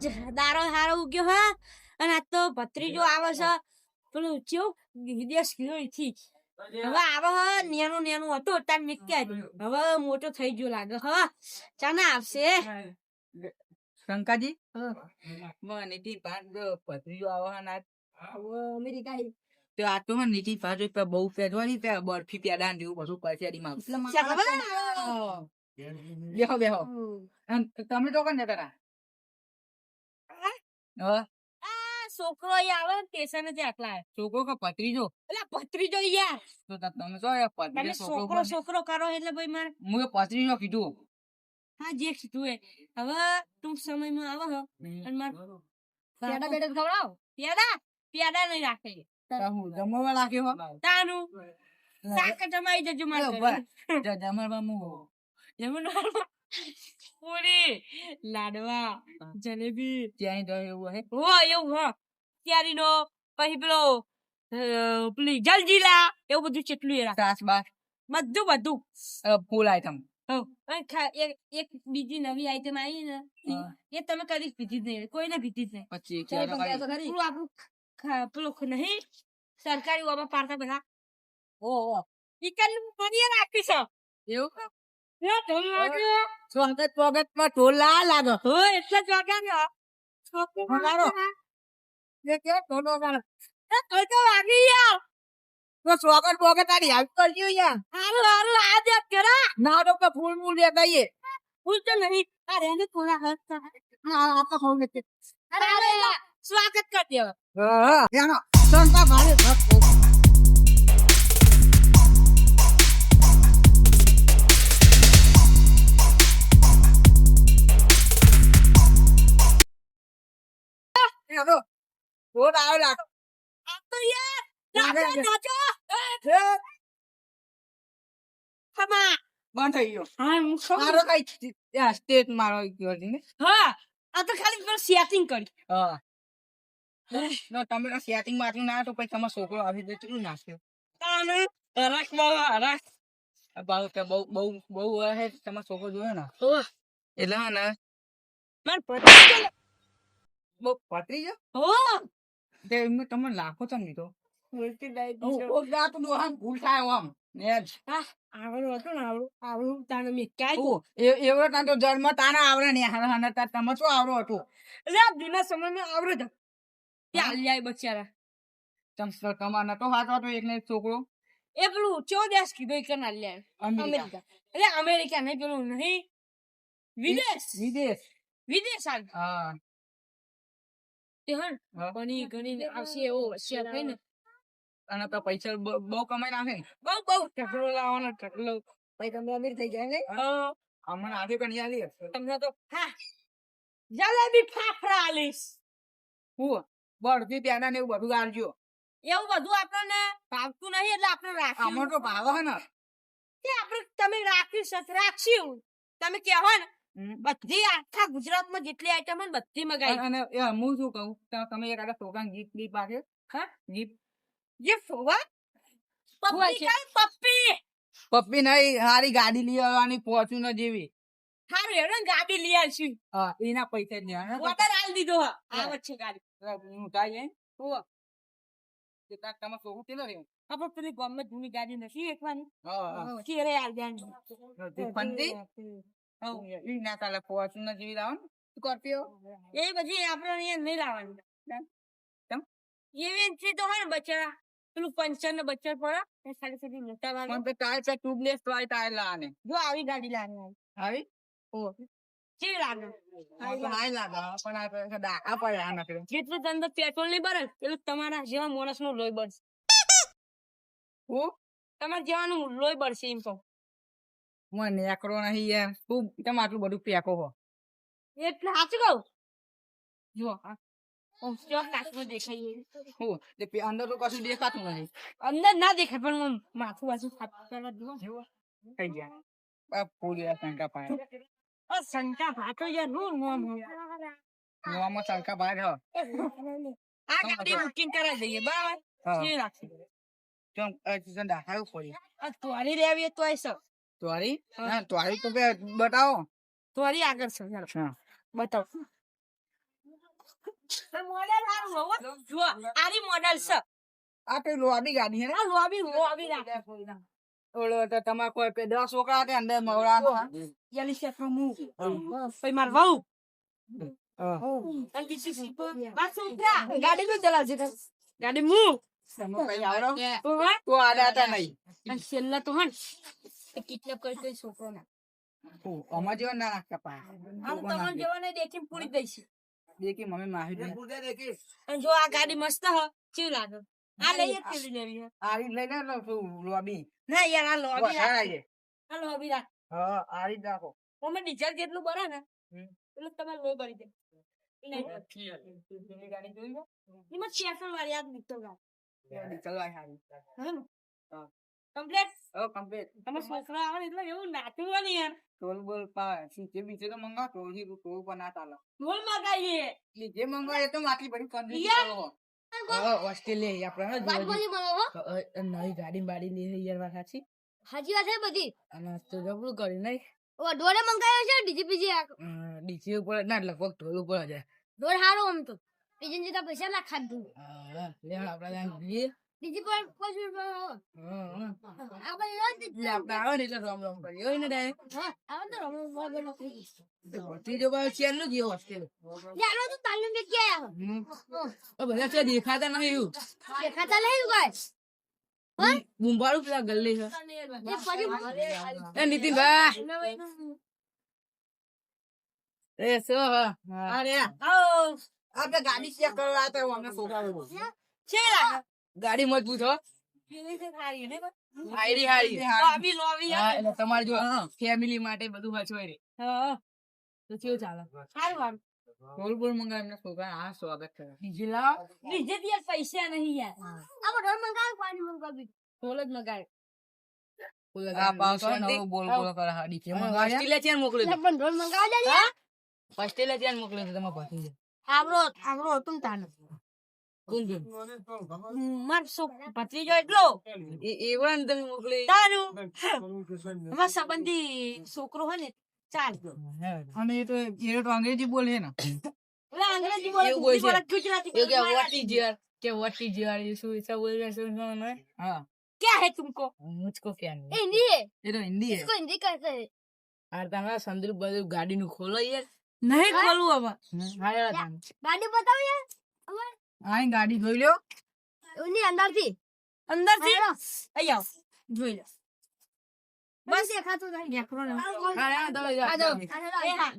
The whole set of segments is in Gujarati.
આજ દારો હારો ઉગ્યો હા. અને આજ તો ભત્રીજો આવે છે. પેલું ચેવું? વિદેશ ગયો થી હવે આવે હ નેનું નેનું હતો તાર નીકળ્યા હવે મોટો થઈ ગયો લાગે હ. ચાના આવશે? શંકાજી મને નીતિ પાંચ પથરીઓ આવે છે ને અમેરિકા તો આ તો નીતિ પાંચ પે બહુ પેજવાની પે બરફી પેડા જેવું બધું પરસેરીમાં બેહો બેહો. અન તમે તો કોણ હા આ છોકરો આવે સ્ટેશન જ આટલા છોકરો કે પથરીજો એટલે ભત્રીજો યાર. તો તમે છો તમે છોકરો છોકરો કરો એટલે ભાઈ મારે. હું પથરીજો કીધું. હા જે કીધું એ. હવે ટૂંક સમયમાં આવે હો. અને માર પેડા બેડા ખવડાવ. પેડા? પેડા નહીં રાખે. હું જમવા રાખે હો. તાનું? શાક જમાઈ જજો મારે જમવા હું. જમણવારમાં? પૂરી લાડવા જલેબી. ત્યાં તો એવું હે. હો એવું હો. ત્યારીનો પછી પેલો પેલી જલજીલા એવું બધું કેટલું એ સાસ બાસ. બધું બધું. Full item. એક બીજી નવી આઈટમ આવી ને એ તમે કદી પીધી જ નહીં કોઈને પીધી જ નહીં. પછી કરી? આપણું પેલું નહીં સરકારી ઓમાં પાડતા બધા. ઓ ઓ ઈ ફરીએ રાખી છે એવું. સ્વાગત સ્વાગતમાં ઢોલા લાગો હો, એટલે જ વાગ્યા ને. વગાડો. એ કે ઢોલો લાગો એ ઢોલ તો વાગી યાર. તો સ્વાગત સ્વાગત આની હાલ કરજો યાર હારું, હારું, આ દેખ જરા. ના તો કે ફૂલ મૂલ આઈએ ભૂલ તો નહીં. આ હા તો અરે, સ્વાગત કર દેવા. હા હા સંતા મારે ભક્તો એનો રોડ આવે લાગ આ તો યાર, નાચો, નાચો. ખમા. બંધ થઈ ગયો હા, હું ખમા. મારો કઈ ત્યાં સ્ટેટ મારો ગયો ને હા, આ તો ખાલી પેલું setting કરી. હા no, તમે તો સેટિંગમાં ના તો પછી તમારો છોકરો આવી જાય કેટલું નાખ્યો તાને હરખ બાવા, હરખ. બહુ કે બહુ બહુ બહુ હે તમારો છોકરો જોયો ને એટલે હે ને માર પતિ બહુ પતરી ગયો? હો, તે એમને તમે લાખો તો નહીં ઉલટી લાઈ ઓ દીધો. ઓ ગાત નો આમ ભૂલ થાય આમ. ને જ. હા, આવડું હતું ને આવડું, આવડું તાને મેં ક્યાંય એવો તાન તો જન્મ તાના આવડે ને હારા હારા તાર તમે શું આવડો હતું? એટલે આ જૂના સમયમાં આવડે જ. ત્યાં લ્યાય બચારા. તમ સર તમાર હાથ હતો એકને એક છોકરો? એકલું ચો દેશ કીધું એ કના લ્યાય. અમેરિકા. એટલે અમેરિકા નહીં પેલું નહીં. વિદેશ. વિદેશ. વિદેશ. હા. તે હન હા. બની આવશે એવો હોશિયાર થઈ ને અને તો પૈસા બહુ કમાઈ નાખે. બહુ બહુ. ઢગલો લાવવાનો ઢગલો પછી તમે અમીર થઈ જાય ને. હા, હમણાં આજે પણ યાદ તમને તો હા. જલેબી ફાફડા આલીશ. હું? બળતી ત્યાંના ને એવું બધું આવજો એવું બધું આપણને ભાવતું નહીં એટલે આપણે રાખ્યું. અમારો તો ભાવ હે ને. કે આપણે તમે રાખી સત રાખ્યું. તમે કહેવો ને. બધી આખા ગુજરાતમાં જેટલી આઈટમ હોય બધી મગાવી અને હું શું કહું? તમે એક આગળ સોગા ગીત બી પાકે હા? ગીત? જે ફોવા પપ્પી? પપ્પી! પપ્પી નહીં સારી ગાડી લઈ આવવાની ફોર્ચ્યુનર જેવી. સારું હેડો ગાડી લઈ આવશું હા એના પૈસા જ ઓર્ડર આલી દીધો. આ વચ્ચે ગાડી. હું થાય એમ હોવા કે તમે છોકરું કેટલો આપણે પેલી ગામમાં જૂની ગાડી નથી એકવાની હા હા. કેરે આલ ફંદી હા ઈ ના ચાલે ફોર્ચ્યુનર જેવી લાવો સ્કોર્પિયો. એ પછી આપણે અહીંયા નહીં લાવવાની. એવી જ તો હોય ને બચારા પેલું પંચર ને બચ્ચર પડે ખાલી ખાલી મોટા તો ટાયર છે ટ્યુબલેસ વાળી ટાયર લાવવાની. જો આવી ગાડી લાવવાની આવી? કેવી લાગે. હાઈ લાગે. પણ આ તો ડાકા પડે આ નથી જેટલું તમને પેટ્રોલ નહીં બરે પેલું તમારા જેવા માણસનું લોહી બળશે. હું તમારા જેવાનું લોહી બળશે એમ કહું. મને એકરો નહીં યાર તું તમે આટલું બધું પેકો હો? એટલે સાચું કહું? જો. હું. તે અંદર તો કશું દેખાતું નહીં અંદર ના દેખાય પણ માથું જુઓ. થઈ ગયા. પૂરી શંકા આ શંકા ભાતો યારનું નામ હોય શંકા પાડે હો. આ ગાડી બુકિંગ કરાવી દઈએ બરાબર? રાખી. ચમ પડી આ તોરી લેવી હોય તોય તોરી? હા. હા તોરી તો બતાવો. તોરી આગળ છે ચાલો. બતાવો. મોડેલ હારું હોવો. જો આરી મોડેલ છે. આ કઈ લોબી ગાડી હે લોબી લોબી ના ઓળો તો તમારે કોઈ પે દસ છોકરા હતા અંદર મવડાનો યલી છે ફ્રોમ હું. પછી માર હા. ઉતરા ગાડી તો ચલાવજે ગાડી મુ? તો હા. આડા હતા નહીં. છેલ્લા તો હન. કિડનેપ કરી કોઈ છોકરો ના ઓ, અમાર જેવા ના રાખતા પા. આમ તમને જવાને દેખીને પૂરી દઈશ દેખી મમ્મી માહી દે અને જો આ ગાડી મસ્ત હ ચીવ લાગે? આ લઈએ કેવી લેવી હે? આરી લઈ લે લો તું લોબી. ના યાર આ લોબી રાખ. આ લોબી રાખ. હા આરી રાખો. તમે ડીઝલ જેટલું ભરે ને એટલે તમારે લોહી ભરી દે. ગાડી જોઈ લો. એમાં વાળી યાદ. કમ્પ્લેટ ઓ કમ્પ્લીટ તમે છોકરા આવે એટલે એવું નાચવું હોય યાર. ટોલ બોલ પા સીધે બીજે તો મંગાવ. ટોલથી ટોલ પર ના ચાલે. ઢોલ મગાઈએ એટલે જે મંગાવ એ તો આટલી બધી કંજૂસી યાર. ઓસ્ટ્રેલિયા આપણે વાત બોલી મને હો. નવી ગાડી બાડી લીધી યાર વાત સાચી સાચી વાત છે બધી? અને તો જબરું કર્યું નહીં. ઓ ડોરે મંગાવ્યો છે ડીજી પીજી ડીજી ઉપર ના લગભગ ઢોલ ઉપર જાય ડોર હારો આમ તો. પીજી જીતા પૈસા ના ખાધું. લે આપણે ત્યાં જઈએ. કોઈ રૂપિયા હો હા, હા. આ બધી વાત જ એટલે આપણે આવે ને એટલે રામ રામ કરીએ હોય ને direct. હા આવે તો રમો બોલ બોલ કરી તો ત્રીજો બાર ચેનનું જ એવું હોસ્ટેલ યાર તો તાલનું બે ક્યાં હમ. ઓ બધા છે દેખાતા નહીં દેખાતા નહીં ગાય પેલા ગલ્લી છે એ સો અરે આવો આપણે ગાડી ચેક કરવા તો અમને છોકરા છે ગાડી મજબૂત હો. તમારે જો ફેમિલી માટે બધું હચવાય રે. તો કેવું ચાલે? સારું સારું બોલ બોલ મંગાવ એમને છોકરા આ સ્વાગત કરે. બીજી લાવ. બીજે યાર પૈસા નહીં યાર. આ ડોર મંગાવ પાણી મંગાવી. ઢોલ જ મગાય બોલ બોલ મોકલી દે પણ ડોર મંગાવ દે ને. ઓસ્ટ્રેલિયા ચેન મોકલી તમે પહોંચી જાય આવરો આવરો હતું ને તાને કોણ કોણ માર સો ભત્રીજો એટલો એ એવા ને તમે મોકલી તારું અમાર સંબંધી છોકરો હોય ને ચાલ અને એ તો એ તો અંગ્રેજી બોલે ને એટલે અંગ્રેજી બોલે એવું બોલે હિન્દી છે. બોલે ગુજરાતી એ બોલે કે મરાઠી. વોટ ઇઝ યોર કે વોટ ઇઝ યોર શું ऐसा बोल रहे हैं ना हाँ क्या है तुमको मुझको क्या नहीं એ હિન્દી હે ये तो हिंदी है इसको हिंदी कहते हैं આ તમારા સંદર્ભ બધું ગાડીનું ખોલો યાર નહીં ખોલવું હવે હા યાર તમે. ગાડી બતાવો યાર અમાર આ અહીં ગાડી ધોઈ લો ઉની અંદરથી અંદરથી હાલો. આવ. ધોઈ લે બસ. દેખાતું નહીં દેખરો ને. હા. આ એ હા.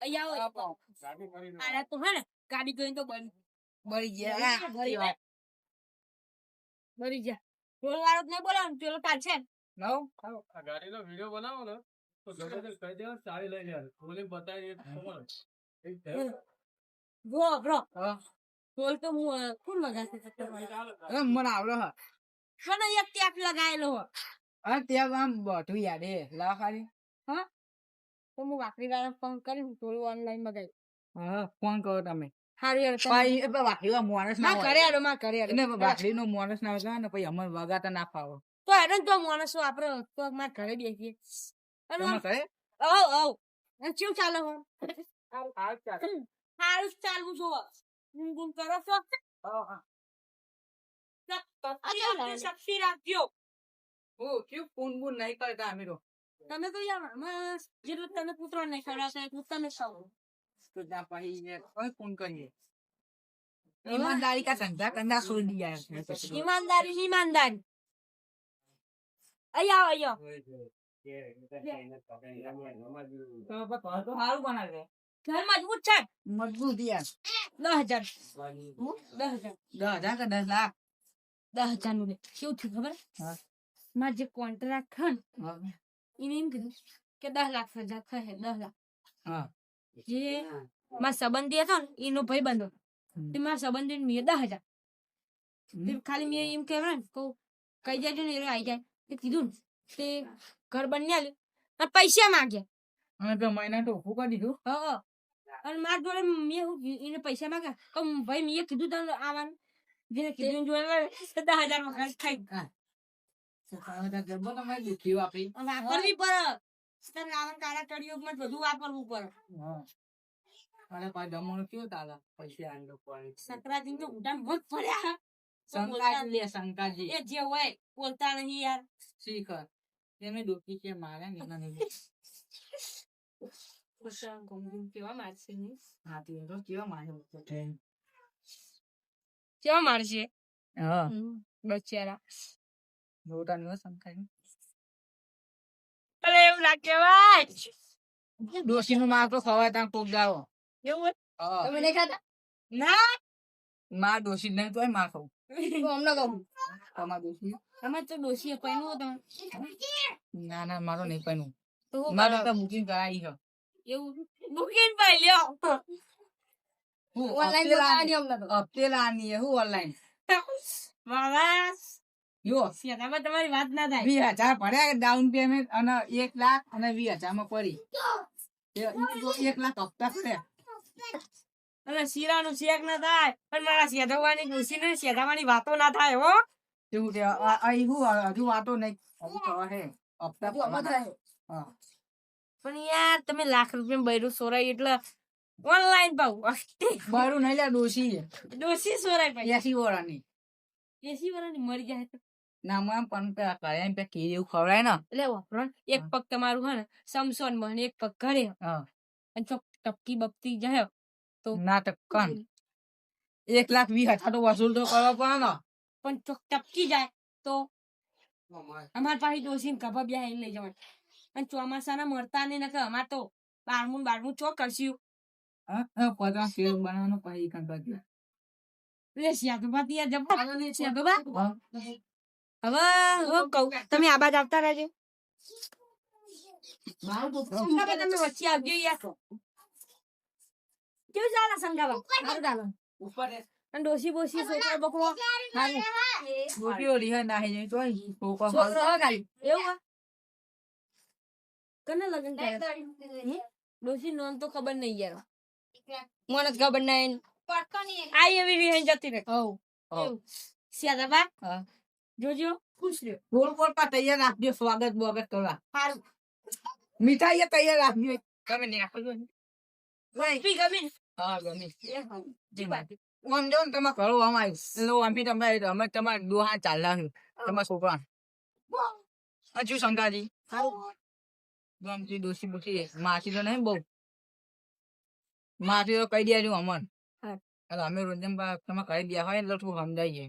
અહીં આવો. આને તો હે ને ગાડી તો બળી ગયા. ભરી વાળો જ નહીં બોલાવવાનું પેલો ચાલશે છે. ગાડીનો વીડિયો બનાવો ને તો કહી દેવાનું ચાવી લઈ લેવાનું. બતાવી. જો બ્રો હા. તો હું કોણ લગાશે મને આવડો હા. પણ એક ટેપ લગાયેલો હો. હા ત્યાં આમ બધું યાર એ લાવ ખાલી. તો હું વાકરી વાળા ફોન કરીને ઢોલ ઓનલાઈન મગાવી હા ફોન કરો તમે. હારું યાર તમે- ભાઈ માણસ ના માં કરે હોય હાલો માં કરે હાલો. એને વાકડી નો માણસ ના હોય ને પછી અમે વગાતા ના ફાવો. તો હેડો ને તો માણસો આપડે તો માર ઘરે બેસીએ જ ચાલવું છો ગુમ કરો છો? શક્તિ રાખજો, ઓ કેવું ફોન બોન નહીં કરતા અમે તમે તો યાર જેટલું તમે કૂતરો નહીં ખવડાવતા એટલું તમે ખાવ તો ત્યાં પછી કોઈ ફોન કરીએ? ઈમાનદારી કા ધંધા કરना છોડ દિયા है પણ ઘર મજબૂત છે મજબૂત યાર. દસ હજાર. દસ હજાર. દસ હજાર કે દસ લાખ? દસ હજારનું કેવું થયું ખબર? મારે જે કોન્ટ્રાક્ટ છે ને એને એમ કીધું કે દસ લાખ સજા થશે દસ લાખ. જે મારા સંબંધી હતો ને એનો ભાઈ બંધો તે મારા સંબંધી મેં દસ હજાર. ખાલી મેં એમ કહેવાય ને કહું કઈ જાય ને એ આવી જાય. તે કીધું ને તે ઘર બની આલ્યું અને પૈસા માંગ્યા. અમે તો મહિના તો કરી દીધું હા અને મારા જોડે મેં એને પૈસા માંગ્યા તો ભાઈ મેં કીધું તને આવવાનું જેને કીધું જોડે તો હજારમાં ખર્ચ થઈ ગયો. હવે ગરબો તો દુખી વાપરી વાપરવી પડે તારે રાવણ જ બધું વાપરવું પડે. અને પાછું ચાલે? પૈસા આંડો પડે. સંક્રાંતિ તો ઉડાન મત પડ્યા લે, શંકાજી. એ જે હોય બોલતા નહીં યાર શીખ. એને ડોકી કે મારે ને હા, તો કેવા. કેવા મારશે હા, મોટા નો. અરે એવું તો ખવાય ત્યાં કોક દાડો. એવું હોય? તમે નહીં ખાતા ના માર ડોશી નહીં તોય માર ખાવું. તો અમને કહું તમાર ડોશી? અમે તો હતું ના ના મારો નહીં પહેરવું. તો હું મારે તો બુકિંગ કરાવી છે એવું? બુકિંગ ભાઈ લ્યો. હું ઓનલાઈન લાની- અમને તો. હપ્તે લાની હું ઓનલાઈન મારા જો શેતામાં તમારી વાત ના થાય. વીસ હજાર ભર્યા ડાઉન પેમેન્ટ અને એક લાખ અને વીસ હજારમાં પડી એક લાખ હપ્તા પડ્યા અને શીરાનું શેક ના થાય. પણ મારા શેધવાની ડોશી ને શેધાવાની વાતો ના થાય હો. શું હું હજુ વાતો નહીં. છે હપ્તા પણ યાર તમે લાખ રૂપિયા બૈરું સોરાય એટલે ઓનલાઈન પાઉ બૈરું નહીં લે ડોશી છે. ડોશી સોરાય પાઈ એસી વાળાની એસી વાળાની મરી જાય તો. ના મને પણ પે કર્યા એમ પે કેરી એવું ખવડાય ને. એટલે વાપરો એક પગ તમારું હે ને સમસોનમાં એક પગ ઘરે. હા. અને ચોક ટપકી બપતી જાય તો નાટક કન એક લાખ વીસ હજાર તો વસૂલ તો કરવા પડે ને. પણ ચોક ટપકી જાય તો અમાર. પાસે ડોસી ને કપા બે લઈ જવાનું. અને ચોમાસાના મરતા નહીં નકર અમાર તો બારમું ને બારમું ચો કરશું હા શેર બનાવવાનો પછી ત્યાં. હવે હવે કહું તમે આ બાજ આવતા રહેજો તમે વચ્ચે આવજો યાર કેવું ચાલે સંગાબા સારું ચાલે ઉપર અને ડોસી બોસી છોકરા બકરો સારું ગોટીઓ રીહે નાહી જાય તોય છોકરો હવે ગાડી એવું કને લગન કર્યા? ડોસી નોન તો ખબર નહીં યાર. મને ખબર નહીં આ એવી રીહે જતી રહે. હઉ. શેતુભા હા. જોજો. ખુશ રહ્યો. ગોળ ગોળ પા તૈયાર રાખજો. સ્વાગત બોગત કરવા સારું મીઠાઈ તૈયાર રાખજો. તમે ને? નહીં. પી ગમી. ને? હા ગમી. જી વાત. આમ જો ને તમે કરો આવ્યું એટલે તમે અમે તમારે દોહા ચાલ્યા તમારા છોકરા હજુ શંકાજી. આમથી દોશી પૂછી માસી તો નહીં બહુ. માસી તો કહી દેજો અમન. એટલે અમે રોજન તમે કહી દે હોય એટલે થોડું સમજાઈએ.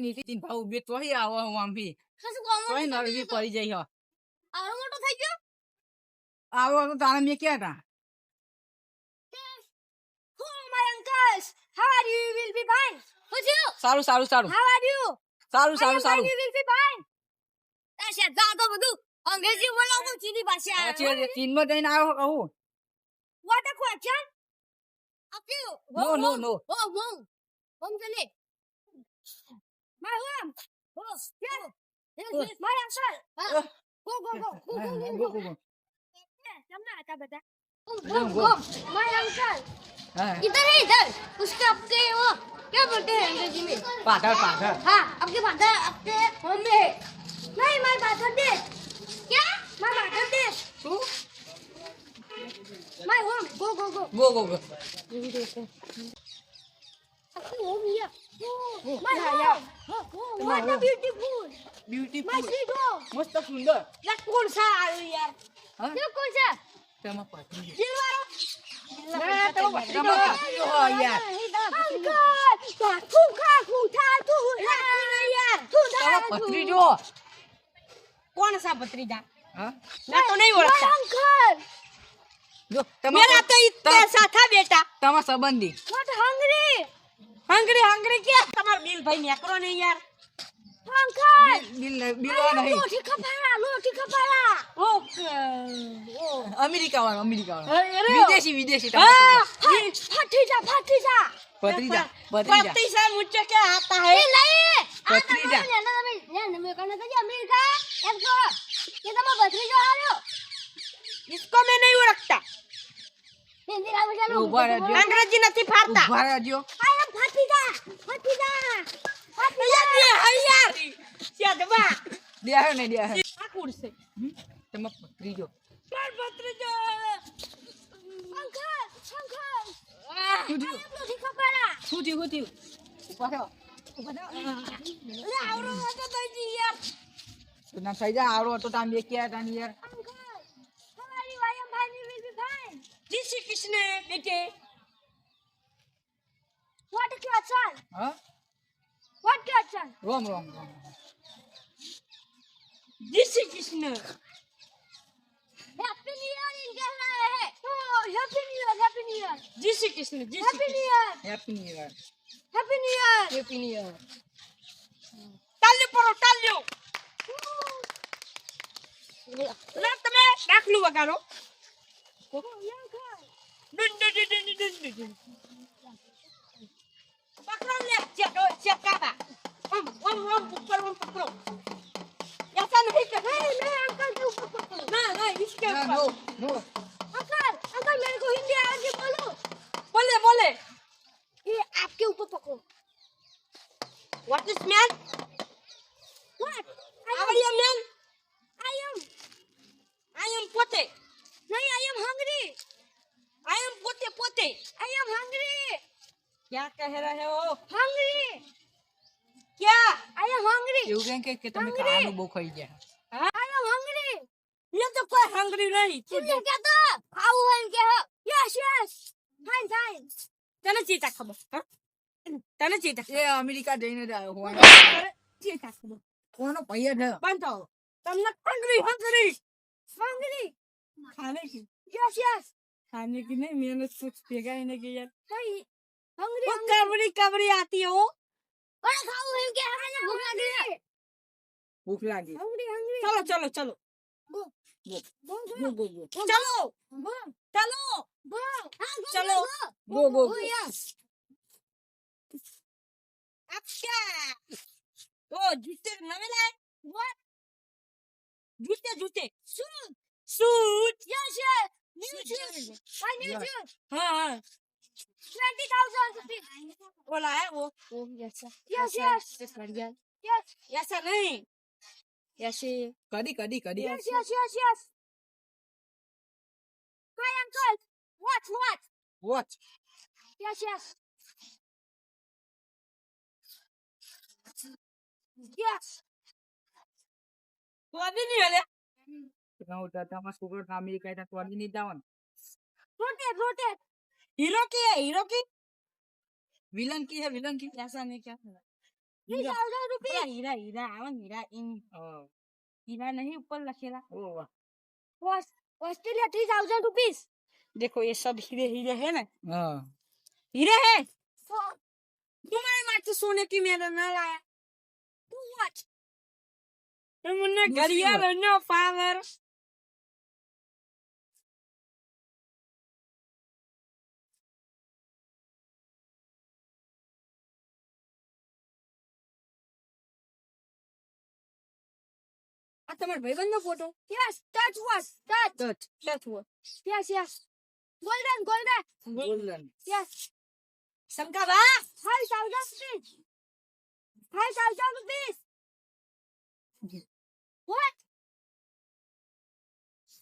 નીતિ ભાવ ઊભી તોય આવો હું આમ કશું કોમ તોય પડી જાય હો. આવો મોટો થઈ ગયો? આવો તો તારા મેં ક્યાં હતા are you? You will be fine. Who's you? સારું સારું સારું How are you? સારું સારું સારું. You will be fine. આ શેઠા તો બધું અંગ્રેજી બોલાવું ચીની ભાષા ચીનમાં જઈને આવ્યો કહું no. Oh, home. Home ચલે. My home. Oh, yeah. Yes, yes, my uncle. Ah, Go, go, go. Go, go, go, go, go. Go, go. Yeah, તમને હતા બધા. Home, Go, home, go. home. My uncle. હા इधर है इधर उसके आपके वो क्या बोलते हैं अंग्रेजी में પાછળ પાછળ हाँ आपके फादर आपके होम में है नहीं माय फादर डे क्या माय फादर डे શું my home go go go go go go आपकी home here my home what a beautiful my beautiful sweet home મસ્ત સુંદર લા કોણ સા આવ્યું યાર હા ये कौन सा તેમાં પથરી दिल કોણ સા ભત્રીજા? ના તો નહીં ઓળખતા. જો તમે તો ઇત્તે સાથા બેટા તમારા સંબંધી. હંગરી. હંગરી હંગરી કે તમાર બિલ ભાઈ નેકરો ને યાર. Uncle. બિલ બિલવા નહીં Roti kepala, roti kepala. Okay America વાળો અમેરિકા વાળો અરે વિદેશી વિદેશી તમારા હા Patija, patija. ભત્રીજા ભત્રીજા પત્રીસા મુચ્ચે કે આતા હે નહીં. આ ભત્રીજા. તમારું ને તમે ને તમે કને તો અમેરિકા એમ કહો કે તમારો ભત્રીજો આવ્યો इसको मैं नहीं ओळखता હિન્દી આવે ચાલો ઉભા રહેજો. અંગ્રેજી નથી ફારતા ઉભા રહેજો આઈ એમ ભત્રીજા ભત્રીજા હૈયારી ચેતવા દેહો ને દેહો આ કુડસે તમે પકડીજો માર પકડીજો અંકલ અંકલ નથી ખબર શું થયું શું થયું? ઊભા થયો ઊભા થયો આવડો હતો તો જી યાર. તું ના Krishna બેટે. What Gatson? Wrong, wrong, wrong. This is Krishna. Happy New Year in Kerala. Oh, Happy New Year, Happy New Year. This is Krishna. This Happy New Year. Happy New Year. Happy New Year. Happy New Year. તાલ્યો પરો તાલ્યો ના તમે દાખલું વગાડો ડુન ડુન ડુન ડુન ડુન What this man? What? I How am, are you, man? I am. I am pote. No, I am hungry. I am pote pote. I am hungry. क्या कह रहे हो hungry क्या I am hungry એવું કેમ કે- કે તમે Hungry. ખાવાનું બહુ ખાઈ ગયા I am hungry ये तो कोई हंग्री नहीं तुमने क्या था खाऊ है क्या yes yes fine fine तने चीता खबर हाँ? तने चीता એ અમેરિકા જઈને જ આવ્યો હોવાનો खबर चीता खबर કોનો પૈયા છે बनता हो तुमने हंग्री हंग्री hungry खाने की yes yes खाने की नहीं मैंने कुछ फेंका ही नहीं किया હંગરી કબરી કબરી આતી હો. પણ ખાવું એમ કે હમને ભૂખ લાગી. ભૂખ લાગી. હંગરી હંગરી ચલો ચલો ચલો. ચલો. ચલો. ચલો. ગો ગો ગો અક્ષા ઓ જૂતે નવે જૂતે જૂતે. Suit. Suit. Yes yes new juice. હા ન્યૂ જૂસ. હા હા. 20,000 Hola, eh, वो yes yes yes yes yes yes yes नहीं yes कड़ी कड़ी कड़ी yes yes yes yes hi uncle what what what yes yes yes yes આવી નહીં અલે ના ઉતા તમાર સુગર કામ એ કાઈ તો આવી નહીં દાવન rotate રોટેટ हीरो की है हीरो की विलन की है विलन की ऐसा नहीं क्या हीरा हीरा हीरा हीरा इन हीरा नहीं ऊपर रखेला ऑस्ट्रेलिया थ्री थाउजेंड रुपीज देखो ये सब हीरे हीरे है ना हीरे है तुम्हारे मार से सोने की मेरा न लाया तू मच तुमने गरिया बनना पावर આ તમારા ભાઈબંધનો photo yes that's what that touch ક્યાં છુઓ yes yes golden golden golden yes શંકા બા thousand rupees five thousand rupees what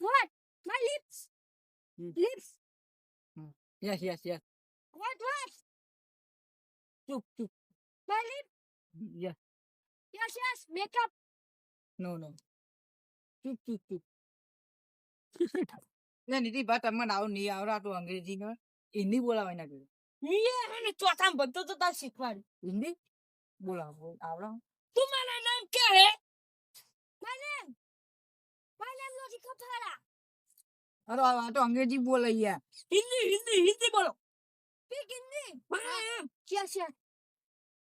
what my lips Hmm. lips yes yes yes what what ચૂપ ચૂપ my lips yes yes yes makeup no no ને નીતિભાઈ તમને આવું નહીં આવડાતું અંગ્રેજી ને હિન્દી બોલાવાય ના કીધું ચોથા બધું તો તાર શીખવાડ્યું હિન્દી? બોલાવો આવડો. તું મારા નામ કે હે? અરે આ તો અંગ્રેજી બોલે હિન્દી હિન્દી હિન્દી બોલો. સ્પીક હિન્દી? ક્યાં છે?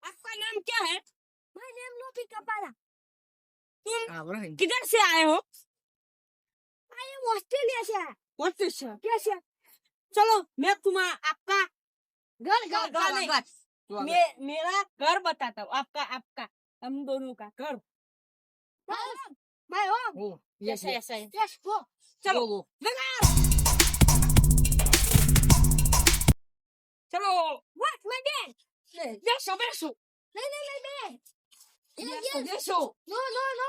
આપકા નામ ક્યા હે? માય નેમ લોપી કપાલા तुम किधर से आए हो आई ऑस्ट्रेलिया से ऑस्ट्रेलिया कैसे चलो मैं तुम्हारा आपका घर घर मैं मेरा घर बताता हूँ आपका आपका हम दोनों का घर मैं हो यस यस यस हो चलो वो चलो what my dad yes I'm not so no no yes yes બેસો no no no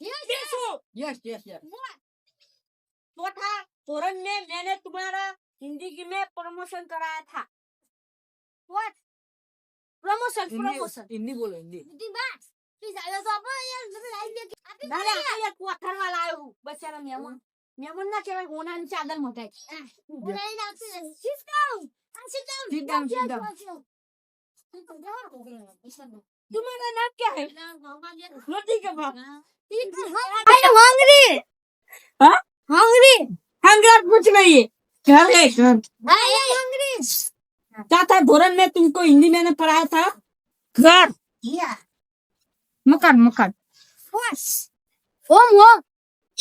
yes yes yes yes yes what चौथा तोरण में मैंने तुम्हारा जिंदगी में प्रमोशन कराया था what promotion Hindi promotion Hindi બોલો હિન્દી બુદ્ધિ બસ પ્લીઝ આવ્યો તો આપણે યાર મને લાઈવ દે આપી દાદા આપણે એક કોઠાર વાળા આવ્યું બચારા મહેમાન મહેમાન ના કહેવાય હોનાની ચાદર મટાય હું નહીં નાખતી sit down Ah, sit down You made an okay. में तुमको हिंदी मैंने पढ़ाया था घर yeah. मकान मकान What? Om home.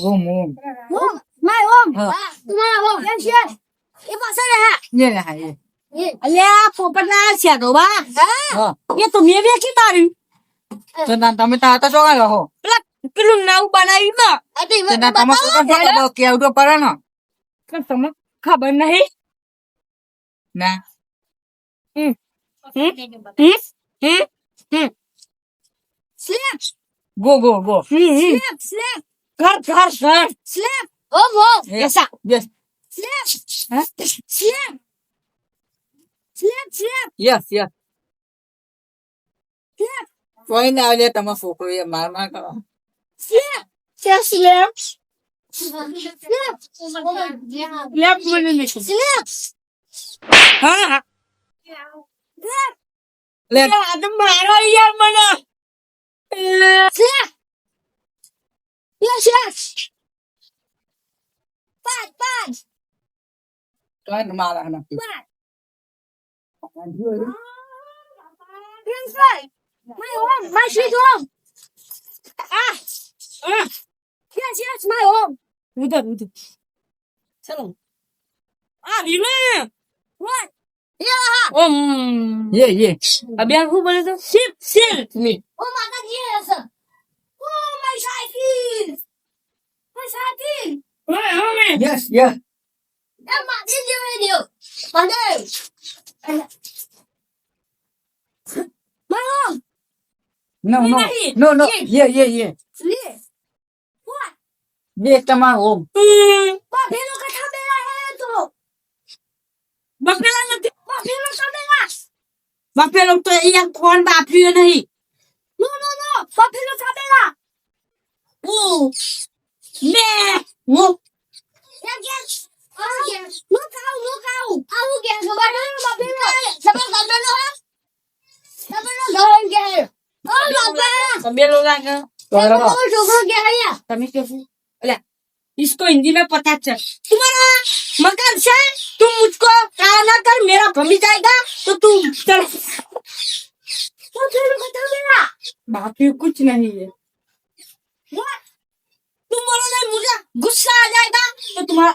Om home. Home. Om home. तुम्हारा home. Yes yes. ये पसंद है. ये रहा ये. અલ્યા પોપટ ના છે મેં વેચી તારી. તમે તો પેલું નવ બનાવી તમને ખબર નહીં? ના. Go go go. Slap slap ઘર ઘર slap slap yes yes slap કોઈ ના આવે તમારો છોકરો એ માર માર કરો સ્લેપ સ્લેપ સ્લેપ સ્લેપ મને નહીં સ્લેપ હા લે આ તો મારો યાર મને સ્લેપ યસ યસ પાંચ પાંચ તો મારા ના પાંચ Prince Roy! My home! My sweet home! Ah! Ah! Yes, yes, my home! Ruda, Ruda. Hello. Ah, Vila! What? Yeah! Um, yeah, yeah. अभी आपको बोले तो शिप शिप में ओ माता जी ऐसा ओ माय साइकिल माय साइकिल ओए हमें यस यस ए माता जी मेरे दियो माता Milo! No, no, no, no. Yeah, yeah, yeah. What? Yes, come on home. Papi, look at camera here, Papi, look at Papi, look at camera. Papi, look at yang kon papi nahi. No, no, no. Papi, look at camera. Oh, me, इसको हिंदी में पता चल तुम्हारा मकान से तुम मुझको ना कर, मेरा भमी जाएगा तो तू चल. बापी कुछ नहीं है तुम बोलो मुझे गुस्सा आ जाएगा तो तुम्हारा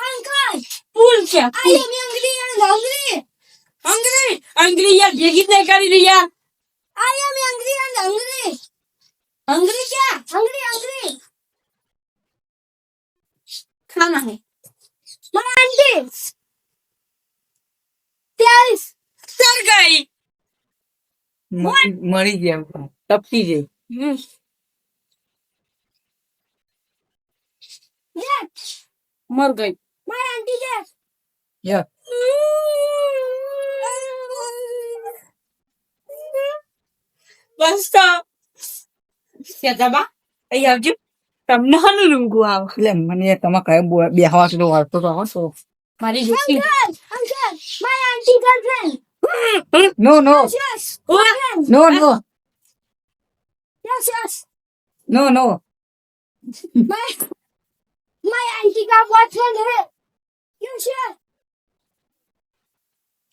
Kanka. Pulça. I am hungry and hungry. Hungry. Hungry ya. ये कितने कर लिया? I am hungry and hungry. Hungry क्या? Hungry hungry. खाना है. Mantis. There is. सर गई. मरी गया. तब की गई. हम्म. मर गई My auntie yes. Yeah. Basta. Siya tama? Ayaw dyan. Tamna ka nulunggo ako. Ilan man niya tama kaya buhay. Biya ko sa lugar to so. Mari Josie. Uncle! Uncle! My auntie girlfriend! No, no. Yes, yes. No, no. Yes, yes. No, no. My, my auntie got boyfriend. 用去，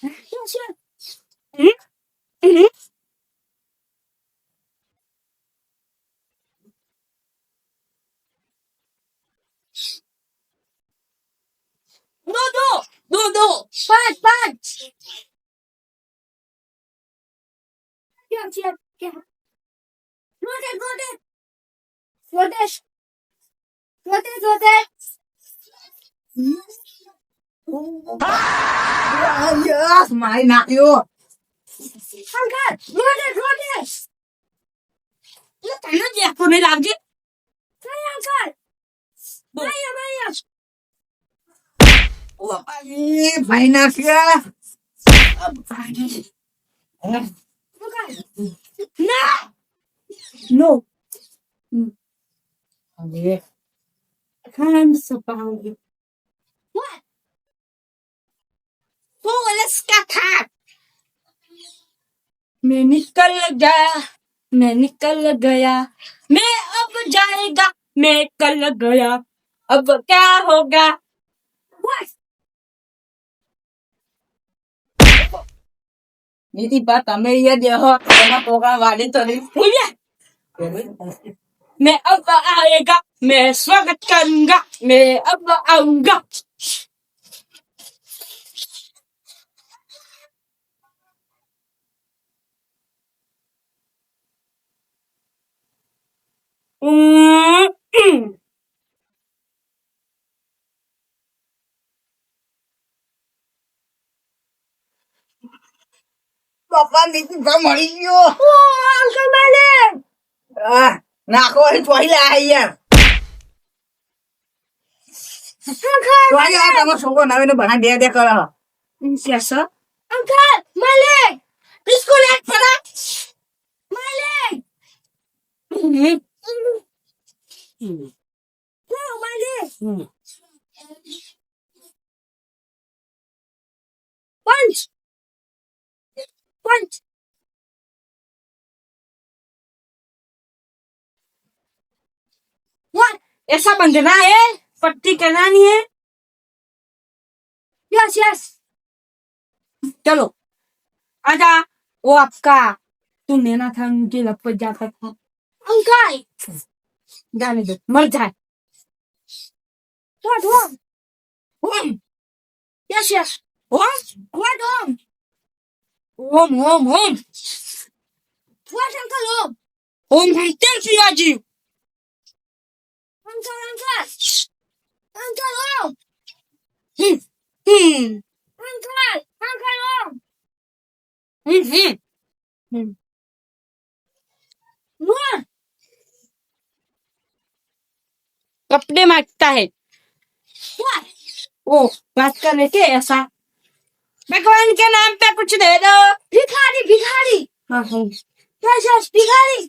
嗯，用，嗯，嗯，诺诺诺诺，拜拜。用去，诺的诺的，诺的诺的诺的。嗯。yes, my not you. I'm good. Look at what this. Look, I'm not yet for me, I'm good. Try out God. Try out my Why not here? No! No. Yeah. Can't survive. What? फूल इसका था मैं निकल गया मैं निकल गया मैं अब जाएगा मैं कल गया अब क्या होगा What? નીતિ બા તમે અહીંયા દેહો એના પોકા વાડી તો નહીં भैया मैं अब आएगा मैं स्वागत करूंगा मैं अब आऊंगा પપ્પા નીતિ મળી ગયો અંકલ માલિક નાખો ચોઈલા અહીંયા છોકરો નવીનો બના બે દે કરો અંકલ માલિક બિસ્કુટ એક ફરા માલિક Malik. Mm. No, Malik. Mm. Punch. Punch. What? ऐसा बंधना है पट्टी करानी है Yes, yes. चलो आजा वो आपका तू लेना था मुझे लपट जाता था Angkai! Dane-te, măi What one? One. Yes, yes. What? What one? Om, om, om. What uncle om? Om hunter tu as dit. Uncle, uncle. Uncle om. Hmm. Hmm. Uncle, uncle om. Hmm, hmm. Hmm. कपड़े मांगता है What? ओ बात करने के ऐसा भगवान के नाम पे कुछ दे दो भिखारी, भिखारी. हाँ हाँ Yes, yes, भिखारी.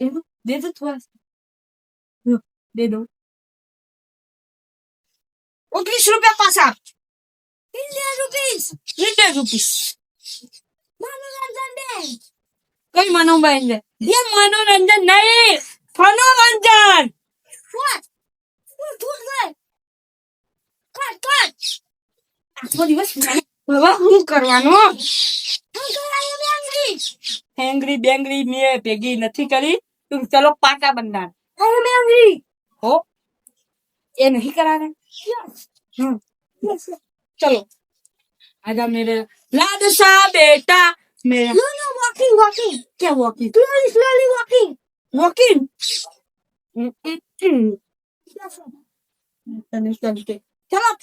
दे दो दे दो थोड़ा सा लो, दे दो वो तीस रुपया पास आप Indian rupees. हंड्रेड रुपीस मनोरंजन दे. कई मनोरंजन ये मनोरंजन Phenomenal! What? આખો દિવસ બાબા શું કરવાનું હેંગરી બેંગરી મેં ભેગી નથી કરી. તું ચલો પાકા બનનાર બેંગરી હો? એ નહીં કરાને ચલો. આજા મેરે લાદશા બેટા મેરે નો નો વોકિંગ વોકિંગ કે વોકિંગ તું slowly walking Walking. Get up.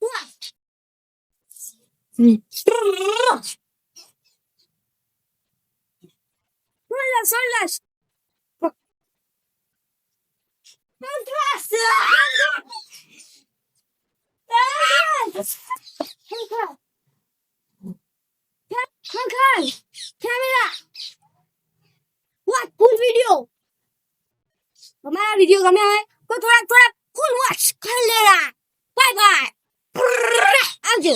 Left. Soy las, soy las. Kankan! Kamera! Watch full video અમારા વિડિયો ગમે હોય તો થોડાક થોડાક ફૂલ વોચ કરી લેરા બાય બાય આવજો.